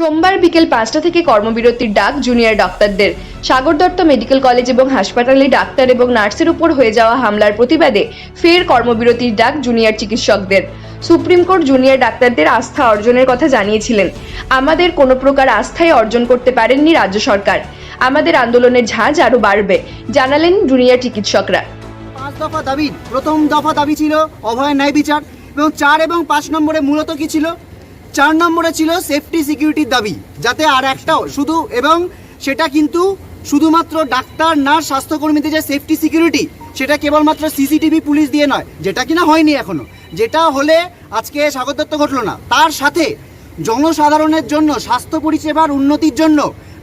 সোমবার বিকেল পাঁচটা থেকে কর্মবিরতির ডাক জুনিয়র ডাক্তারদের। সাগর দত্ত মেডিকেল কলেজ এবং হাসপাতালে ডাক্তার এবং নার্সের উপর হয়ে যাওয়া হামলার প্রতিবাদে ফের কর্মবিরতির ডাক জুনিয়র চিকিৎসকদের। সুপ্রিম কোর্ট জুনিয়র ডাক্তারদের আস্থা অর্জনের কথা জানিয়েছিলেন। আমাদের কোনো প্রকার আস্থাই অর্জন করতে পারেননি রাজ্য সরকার। আমাদের আন্দোলনের ঝাঁজ আরও বাড়বে, জানালেন জুনিয়র চিকিৎসকরা। পাঁচ দফা দাবি, প্রথম দফা দাবি ছিল, অভয় ন্যায় বিচার, এবং চার এবং পাঁচ নম্বরে মূলত কি ছিল? চার নম্বরে ছিল সেফটি সিকিউরিটির দাবি, যাতে আর একটাও শুধু এবং সেটা কিন্তু শুধুমাত্র ডাক্তার, নার্স, স্বাস্থ্যকর্মীদের যে সেফটি সিকিউরিটি সেটা কেবলমাত্র সিসিটিভি পুলিশ দিয়ে নয়, যেটা কিনা হয়নি এখনও। যেটা হলে আজকে স্বাগত দত্ত ঘটলো না। তার সাথে জনসাধারণের জন্য, স্বাস্থ্য পরিষেবার উন্নতির জন্য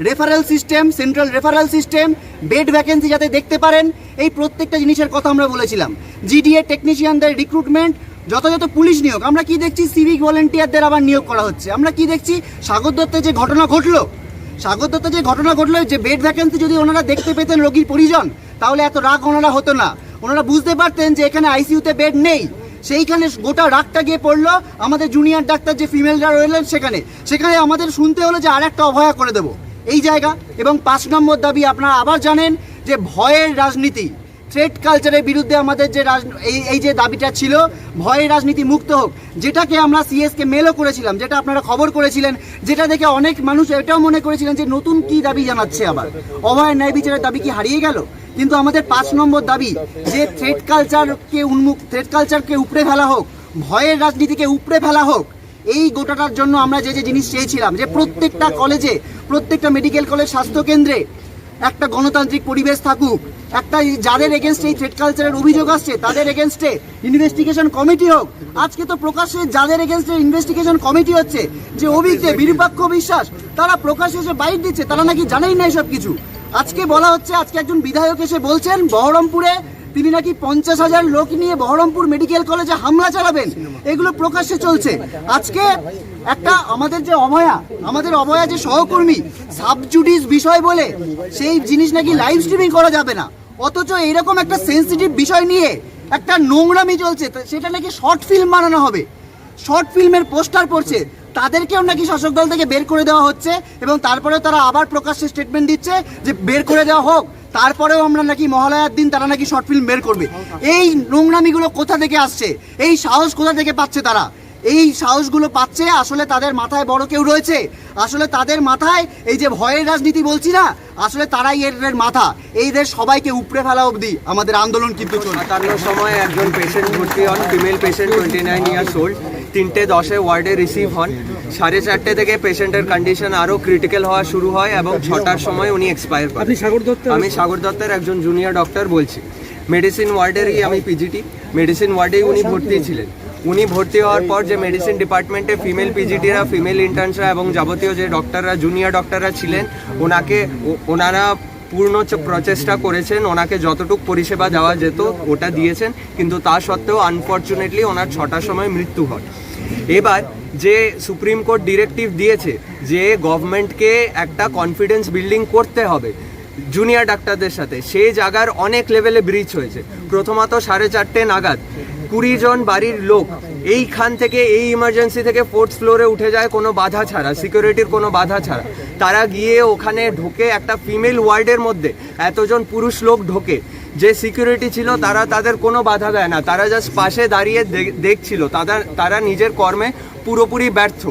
referral system central referral system bed vacancy যাতে দেখতে পারেন, এই প্রত্যেকটা জিনিসের কথা আমরা বলেছিলাম। জিডিএ টেকনিশিয়ানদের রিক্রুটমেন্ট যথাযথ পুলিশ নিয়োগ। আমরা কি দেখছি? সিভিক ভলেন্টিয়ারদের আবার নিয়োগ করা হচ্ছে। আমরা কি দেখছি? স্বাগত দত্তের যে ঘটনা ঘটলো স্বাগত দত্তের যে ঘটনা ঘটলো, যে বেড ভ্যাকেন্সি যদি ওনারা দেখতে পেতেন রোগীর পরিজন, তাহলে এত রাগ ওনারা হতো না। ওনারা বুঝতে পারতেন যে এখানে আইসিইউতে বেড নেই। সেইখানে গোটা রাগটা গিয়ে পড়ল আমাদের জুনিয়র ডাক্তার যে ফিমেলরা রইলেন সেখানে। সেখানে আমাদের শুনতে হলো যে আর একটা অভয়া করে দেবো। এই জায়গা এবং পাঁচ নম্বর দাবি আপনারা আবার জানেন যে ভয়ের রাজনীতি। থ্রেড কালচারের বিরুদ্ধে আমাদের যে এই এই যে দাবিটা ছিল ভয়ের রাজনীতি মুক্ত হোক। যেটাকে আমরা সিএসকে মেলও করেছিলাম, যেটা আপনারা খবর করেছিলেন, যেটা দেখে অনেক মানুষ এটাও মনে করেছিলেন যে নতুন কি দাবি জানাচ্ছে আবার। অভয় ন্যায় বিচারের দাবি কি হারিয়ে গেল? কিন্তু আমাদের পাঁচ নম্বর দাবি যে থ্রেড কালচারকে উন্মুখ থ্রেড কালচারকে উপড়ে ফেলা হোক, ভয়ের রাজনীতিকে উপড়ে ফেলা হোক, এই গোটাটার জন্য আমরা যে যে জিনিস চেয়েছিলাম, যে প্রত্যেকটা কলেজে প্রত্যেকটা মেডিকেল কলেজ স্বাস্থ্য কেন্দ্রে একটা গণতান্ত্রিক পরিবেশ থাকুক একটা যাদের এগেনস্টে এই থ্রেড কালচারের অভিযোগ আসছে, তাদের এগেনস্টে ইনভেস্টিগেশন কমিটি হোক। আজকে তো প্রকাশ্যে যাদের এগেনস্টে ইনভেস্টিগেশন কমিটি হচ্ছে, যে অভিজ্ঞে বিরূপাক্ষ বিশ্বাস, তারা প্রকাশ্যে এসে বাইট দিচ্ছে, তারা নাকি জানেই না সব কিছু। আজকে বলা হচ্ছে, আজকে একজন বিধায়ক এসে বলছেন, বহরমপুরে তিনি নাকি পঞ্চাশ হাজার লোক নিয়ে বহরমপুর মেডিকেল কলেজে হামলা চালাবেন, এগুলো প্রকাশ্যে চলছে। আজকে একটা আমাদের যে অভয়া, আমাদের অভয়া যে সহকর্মী সাবজুডিস বিষয় বলে, সেই জিনিস নাকি লাইভ স্ট্রিমিং করা যাবে না। অথচ এরকম একটা সেন্সিটিভ বিষয় নিয়ে একটা নোংরামি চলছে সেটা নাকি শর্ট ফিল্ম বানানো হবে। শর্ট ফিল্মের পোস্টার পড়ছে, তাদেরকেও নাকি শাসক দল থেকে বের করে দেওয়া হচ্ছে, এবং তারপরে তারা আবার প্রকাশ্যে স্টেটমেন্ট দিচ্ছে যে বের করে দেওয়া হোক, তারপরেও আমরা নাকি মহালয়ার দিন তারা নাকি শর্ট ফিল্ম বের করবে। এই নোংরামিগুলো কোথা থেকে আসছে? এই সাহস কোথা থেকে পাচ্ছে তারা? এই সাহসগুলো পাচ্ছে আসলে তাদের মাথায় বড় কেউ রয়েছে। আসলে তাদের মাথায় এই যে ভয়ের রাজনীতি বলছি না আসলে তারাই এর মাথা। এইদের সবাইকে উপড়ে ফেলা অবধি আমাদের আন্দোলন কিন্তু সাতান্ন সময় একজন পেশেন্ট ভর্তি হন female patient twenty nine years old তিনটে দশে ওয়ার্ডে রিসিভ হন। সাড়ে চারটে থেকে পেশেন্টের কন্ডিশন আরও ক্রিটিক্যাল হওয়া শুরু হয় এবং ছটার সময় উনি এক্সপায়ার করেন। সাগর দত্ত আমি সাগর দত্তের একজন জুনিয়র ডক্টর বলছি। মেডিসিন ওয়ার্ডেরই আমি পিজিটি মেডিসিন ওয়ার্ডেই উনি ভর্তি ছিলেন। উনি ভর্তি হওয়ার পর যে মেডিসিন ডিপার্টমেন্টে ফিমেল পিজিটিরা ফিমেল ইন্টার্নসরা এবং যাবতীয় যে ডক্টররা জুনিয়র ডক্টররা ছিলেন, ওনাকে ওনারা পূর্ণ প্রচেষ্টা করেছেন, ওনাকে যতটুকু পরিষেবা দেওয়া যেত, ওটা দিয়েছেন, কিন্তু তা সত্ত্বেও আনফর্চুনেটলি ওনার ছটার সময় মৃত্যু হয়। এবার যে সুপ্রিম কোর্ট ডিরেক্টিভ দিয়েছে যে গভর্নমেন্টকে একটা কনফিডেন্স বিল্ডিং করতে হবে জুনিয়র ডাক্তারদের সাথে সেই জায়গার অনেক লেভেলে ব্রিচ হয়েছে। প্রথমত সাড়ে চারটে নাগাদ কুড়ি জন বাড়ির লোক এইখান থেকে, এই ইমার্জেন্সি থেকে ফোর্থ ফ্লোরে উঠে যায় কোনো বাধা ছাড়া সিকিউরিটির কোনো বাধা ছাড়া। তারা গিয়ে ওখানে ঢোকে একটা ফিমেল ওয়ার্ডের মধ্যে, এতজন পুরুষ লোক ঢোকে। যে সিকিউরিটি ছিল, তারা তাদের কোনো বাধা দেয় না। তারা জাস্ট পাশে দাঁড়িয়ে দেখ- দেখছিল তারা তারা নিজের কর্মে পুরোপুরি ব্যর্থ।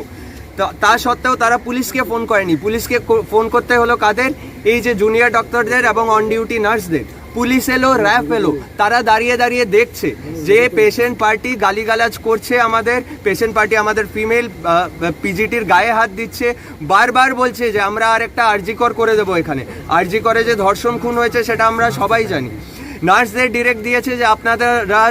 তা- সত্ত্বেও তারা পুলিশকে ফোন করেনি। পুলিশকে ফোন করতে হলো কাদের? এই যে জুনিয়র ডক্টরদের এবং অন ডিউটি নার্সদের পুলিশ এলো, র্যাফ এলো। তারা দাঁড়িয়ে দাঁড়িয়ে দেখছে যে পেশেন্ট পার্টি গালিগালাজ করছে আমাদের, পেশেন্ট পার্টি আমাদের ফিমেল পিজিটির গায়ে হাত দিচ্ছে। বারবার বলছে যে আমরা আর একটা আরজিকর করে দেবো এখানে। আরজি করে যে ধর্ষণ খুন হয়েছে সেটা আমরা সবাই জানি। নার্সদের ডিরেক্ট দিয়েছে যে আপনারা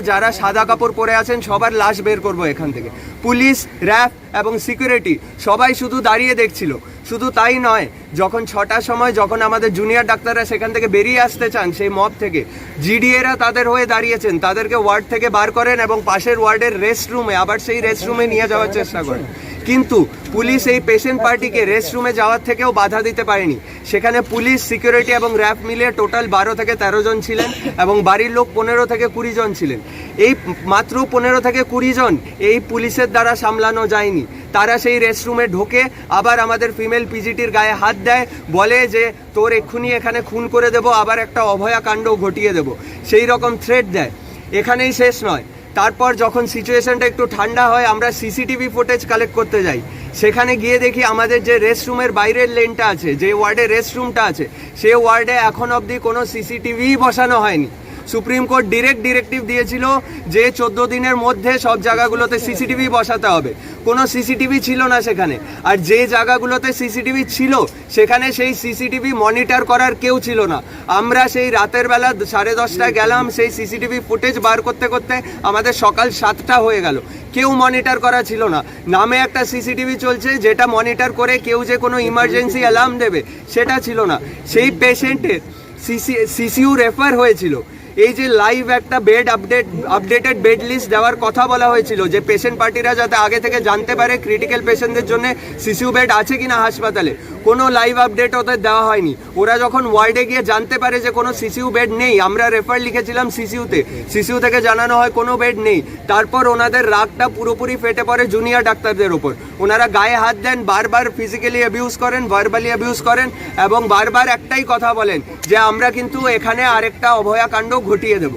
যারা সাদা কাপড় পরে আছেন, সবার লাশ বের করব এখান থেকে। পুলিশ র্যাব এবং সিকিউরিটি সবাই শুধু দাঁড়িয়ে দেখছিল। শুধু তাই নয়, যখন ছটার সময় যখন আমাদের জুনিয়র ডাক্তাররা সেখান থেকে বেরিয়ে আসতে চান, সেই মব থেকে জিডিএরা তাদের হয়ে দাঁড়িয়েছেন। তাদেরকে ওয়ার্ড থেকে বার করেন এবং পাশের ওয়ার্ডের রেস্ট রুমে আবার সেই রেস্ট রুমে নিয়ে যাওয়ার চেষ্টা করেন। কিন্তু পুলিশ এই পেশেন্ট পার্টিকে রেস্ট রুমে যাওয়ার থেকেও বাধা দিতে পারেনি। সেখানে পুলিশ সিকিউরিটি এবং র্যাব মিলিয়ে টোটাল বারো থেকে তেরো জন ছিলেন এবং বাড়ির লোক পনেরো থেকে কুড়ি জন ছিলেন। এই মাত্র পনেরো থেকে কুড়ি জন এই পুলিশের দ্বারা সামলানো যায়নি। তারা সেই রেস্টরুমে ঢোকে, আবার আমাদের ফিমেল পিজিটির গায়ে হাত দেয়, বলে যে, তোর এক্ষুনি এখানে খুন করে দেবো, আবার একটা অভয়া কাণ্ড ঘটিয়ে দেবো। সেই রকম থ্রেট দেয়। এখানেই শেষ নয়। তারপর যখন সিচুয়েশনটা একটু ঠান্ডা হয়, আমরা সিসিটিভি ফুটেজ কালেক্ট করতে যাই। সেখানে গিয়ে দেখি আমাদের যে রেস্টরুমের বাইরের লেনটা আছে, যে ওয়ার্ডে রেস্টরুমটা আছে, সে ওয়ার্ডে এখন অবধি কোনো সিসিটিভি বসানো হয়নি। সুপ্রিম কোর্ট ডিরেক্ট ডিরেক্টিভ দিয়েছিল যে চোদ্দ দিনের মধ্যে সব জায়গাগুলোতে সিসিটিভি বসাতে হবে। কোনো সিসিটিভি ছিল না সেখানে। আর যে জায়গাগুলোতে সিসিটিভি ছিল, সেখানে সেই সিসিটিভি মনিটর করার কেউ ছিল না। আমরা সেই রাতের বেলা সাড়ে দশটায় গেলাম, সেই সিসিটিভি ফুটেজ বার করতে করতে আমাদের সকাল সাতটা হয়ে গেল। কেউ মনিটর করা ছিল না। নামে একটা সিসিটিভি চলছে, যেটা মনিটর করে কেউ যে কোনো ইমার্জেন্সি অ্যালার্ম দেবে, সেটা ছিল না। সেই পেশেন্টের সিসি, সিসিউ রেফার হয়েছিল। এই যে লাইভ একটা bed update updated bed list দেওয়ার কথা বলা হয়েছিল যে পেশেন্ট পার্টিরা যাতে আগে থেকে জানতে পারে ক্রিটিক্যাল পেশেন্টদের জন্য সিসিউ বেড আছে কিনা হাসপাতালে। কোনো লাইভ আপডেট ওদের দেওয়া হয়নি। ওরা যখন ওয়ার্ডে গিয়ে জানতে পারে যে কোনো সিসিউ বেড নেই, আমরা রেফার লিখেছিলাম সিসিউতে সিসিউ থেকে জানানো হয় কোনো বেড নেই। তারপর ওনাদের রাগটা পুরোপুরি ফেটে পড়ে জুনিয়র ডাক্তারদের ওপর। ওনারা গায়ে হাত দেন, বারবার ফিজিক্যালি অ্যাবিউজ করেন ভার্বালি অ্যাবিউজ করেন এবং বারবার একটাই কথা বলেন যে আমরা কিন্তু এখানে আরেকটা অভয়া কাণ্ড ঘটিয়ে দেব।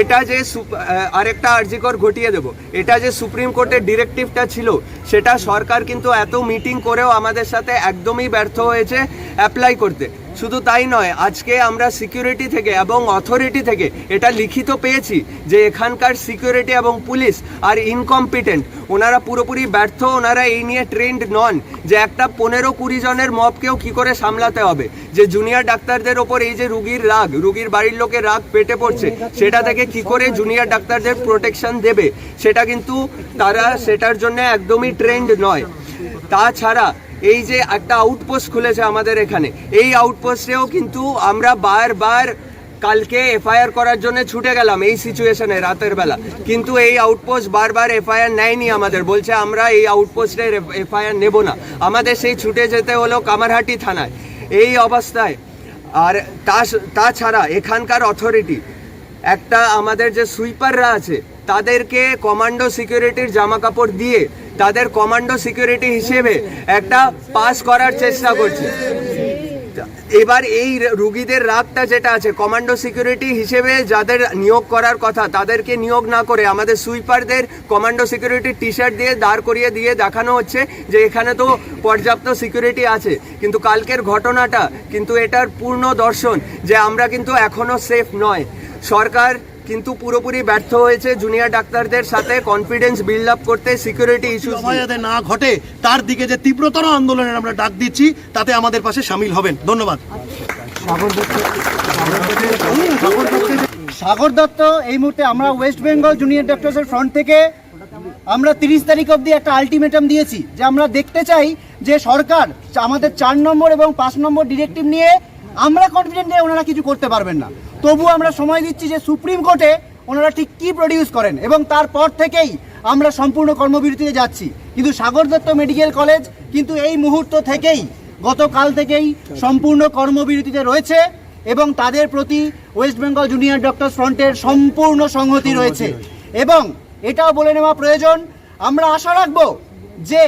এটা যে আরেকটা আর্জিকর ঘটিয়ে দেব। এটা যে সুপ্রিম কোর্টের ডিরেক্টিভটা ছিল, সেটা সরকার কিন্তু এত মিটিং করেও আমাদের সাথে একদমই ব্যর্থ হয়েছে অ্যাপ্লাই করতে। শুধু তাই নয়, আজকে আমরা সিকিউরিটি থেকে এবং অথরিটি থেকে এটা লিখিত পেয়েছি যে এখানকার সিকিউরিটি এবং পুলিশ আর ইনকম্পিটেন্ট ওনারা পুরোপুরি ব্যর্থ, ওনারা এই নিয়ে ট্রেন্ড নন যে একটা পনেরো কুড়ি জনের মবকেও কি করে সামলাতে হবে। যে জুনিয়র ডাক্তারদের ওপর এই যে রুগীর রাগ, রুগীর বাড়ির লোকের রাগ পেটে পড়ছে, সেটা থেকে কি করে জুনিয়র ডাক্তারদের প্রোটেকশন দেবে? সেটা কিন্তু তারা সেটার জন্য একদমই ট্রেন্ড নয়। তাছাড়া এই যে একটা আউটপোস্ট খুলেছে আমাদের এখানে, এই আউটপোস্টেও কিন্তু আমরা বারবার কালকে এফআইআর করার জন্য ছুটে গেলাম এই সিচুয়েশনে রাতের বেলা। কিন্তু এই আউটপোস্ট বারবার এফআইআর নেয়নি আমাদের, বলছে আমরা এই আউটপোস্টের এফআইআর নেব না। আমাদের সেই ছুটে যেতে হলো কামারহাটি থানায়। এই অবস্থায়, আর তা তাছাড়া এখানকার অথরিটি একটা আমাদের যে সুইপাররা আছে, তাদেরকে কমান্ডো সিকিউরিটির জামা কাপড় দিয়ে তাদের কমান্ডো সিকিউরিটি হিসেবে একটা পাস করার চেষ্টা করছে। এবার এই রুগীদের রাগটা যেটা আছে, কমান্ডো সিকিউরিটি হিসেবে যাদের নিয়োগ করার কথা, তাদেরকে নিয়োগ না করে আমাদের সুইপারদের কমান্ডো সিকিউরিটি টি শার্ট দিয়ে দাঁড় করিয়ে দিয়ে দেখানো হচ্ছে যে এখানে তো পর্যাপ্ত সিকিউরিটি আছে। কিন্তু কালকের ঘটনাটা কিন্তু এটার পূর্ণ দর্শন যে আমরা কিন্তু এখনও সেফ নয়। সরকার কিন্তু পুরোপুরি ব্যর্থ হয়েছে জুনিয়র ডাক্তারদের সাথে কনফিডেন্স বিল্ড আপ করতে সিকিউরিটি ইস্যু যাতে না ঘটে তার দিকে যে তীব্রতর আন্দোলনের আমরা ডাক দিচ্ছি তাতে আমাদের পাশে সামিল হবেন। ধন্যবাদ। সাগর দত্ত এই মুহূর্তে আমরা ওয়েস্ট বেঙ্গল জুনিয়র ডক্টরসের ফ্রন্ট থেকে আমরা তিরিশ তারিখ অবধি একটা আলটিমেটাম দিয়েছি যে আমরা দেখতে চাই যে সরকার আমাদের চার নম্বর এবং পাঁচ নম্বর ডিরেক্টিভ নিয়ে আমরা কনফিডেন্ট যে ওনারা কিছু করতে পারবেন না। তবু আমরা সময় দিচ্ছি যে সুপ্রিম কোর্টে ওনারা ঠিক কী প্রডিউস করেন এবং তারপর থেকেই আমরা সম্পূর্ণ কর্মবিরতিতে যাচ্ছি। কিন্তু সাগর দত্ত মেডিকেল কলেজ কিন্তু এই মুহূর্ত থেকেই গতকাল থেকেই সম্পূর্ণ কর্মবিরতিতে রয়েছে এবং তাদের প্রতি ওয়েস্ট বেঙ্গল জুনিয়র ডক্টর ফ্রন্টের সম্পূর্ণ সংহতি রয়েছে। এবং এটাও বলে নেওয়া প্রয়োজন আমরা আশা রাখব যে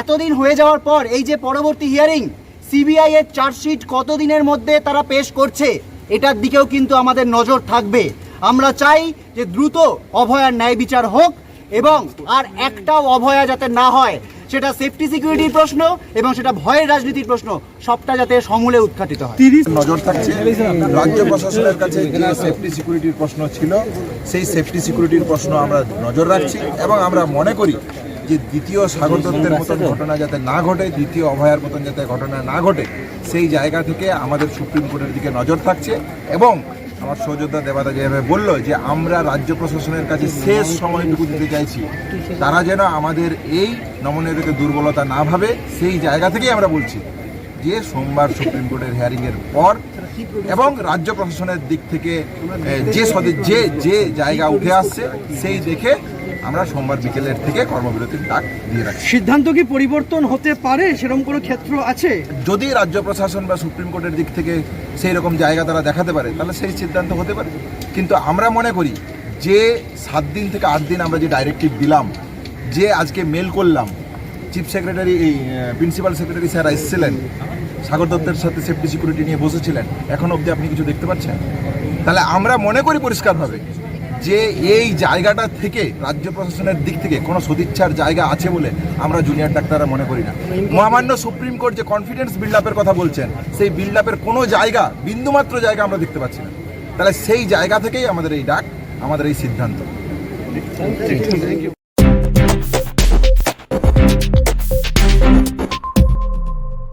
এতদিন হয়ে যাওয়ার পর এই যে পরবর্তী হিয়ারিং সিবিআই এর চার্জশিট কতদিনের মধ্যে তারা পেশ করছে এটার দিকেও কিন্তু আমাদের নজর থাকবে। আমরা চাই যে দ্রুত অভয়ার ন্যায় বিচার হোক এবং আর একটাও অভয়া যাতে না হয়, সেটা সেফটি সিকিউরিটির প্রশ্ন এবং সেটা ভয়ের রাজনীতির প্রশ্ন, সবটা যাতে সমূলে উৎখাটিত হয়। তিরিশ নজর থাকছে, রাজ্য প্রশাসনের কাছে যে সেফটি সিকিউরিটির প্রশ্ন ছিল, সেই সেফটি সিকিউরিটির প্রশ্ন আমরা নজর রাখছি এবং আমরা মনে করি যে দ্বিতীয় দত্তের মতন ঘটনা যাতে না ঘটে দ্বিতীয় অভয়ার মতন যাতে ঘটনা না ঘটে সেই জায়গা থেকে আমাদের সুপ্রিম কোর্টের দিকে নজর থাকছে এবং আমার সৌযোদ্ধা দেবাদা যেভাবে বলল যে আমরা রাজ্য প্রশাসনের কাছে শেষ সময়টুকু দিতে চাইছি। তারা যেন আমাদের এই নমনীয়তাকে দুর্বলতা না ভাবে সেই জায়গা থেকেই আমরা বলছি যে সোমবার সুপ্রিম কোর্টের হিয়ারিং এর পর এবং রাজ্য প্রশাসনের দিক থেকে যে সদে যে যে জায়গা উঠে আসছে সেই দেখে আমরা সোমবার বিকেলের থেকে কর্মবিরতির ডাক দিয়ে রাখছি। সিদ্ধান্ত কি পরিবর্তন হতে পারে? সেরকম কোনো ক্ষেত্র আছে? যদি রাজ্য প্রশাসন বা সুপ্রিম কোর্টের দিক থেকে সেই রকম জায়গা তারা দেখাতে পারে তাহলে সেই সিদ্ধান্ত হতে পারে। কিন্তু আমরা মনে করি যে সাত দিন থেকে আট দিন আমরা যে ডাইরেক্টিভ দিলাম যে আজকে মেল করলাম চিফ সেক্রেটারি এই প্রিন্সিপাল সেক্রেটারি স্যার এসেছিলেন সাগর দত্তের সাথে সেফটি সিকিউরিটি নিয়ে বসেছিলেন এখন অবধি আপনি কিছু দেখতে পাচ্ছেন? তাহলে আমরা মনে করি পরিষ্কারভাবে যে এই জায়গাটা থেকে রাজ্য প্রশাসনের দিক থেকে কোনো সদিচ্ছার জায়গা আছে বলে আমরা জুনিয়র ডাক্তাররা মনে করি না। মহামান্য সুপ্রিম কোর্ট যে কনফিডেন্স বিল্ড আপের কথা বলছেন, সেই বিল্ড আপের কোনো জায়গা, বিন্দুমাত্র জায়গা আমরা দেখতে পাচ্ছি না। তাহলে সেই জায়গা থেকেই আমাদের এই ডাক, আমাদের এই সিদ্ধান্ত।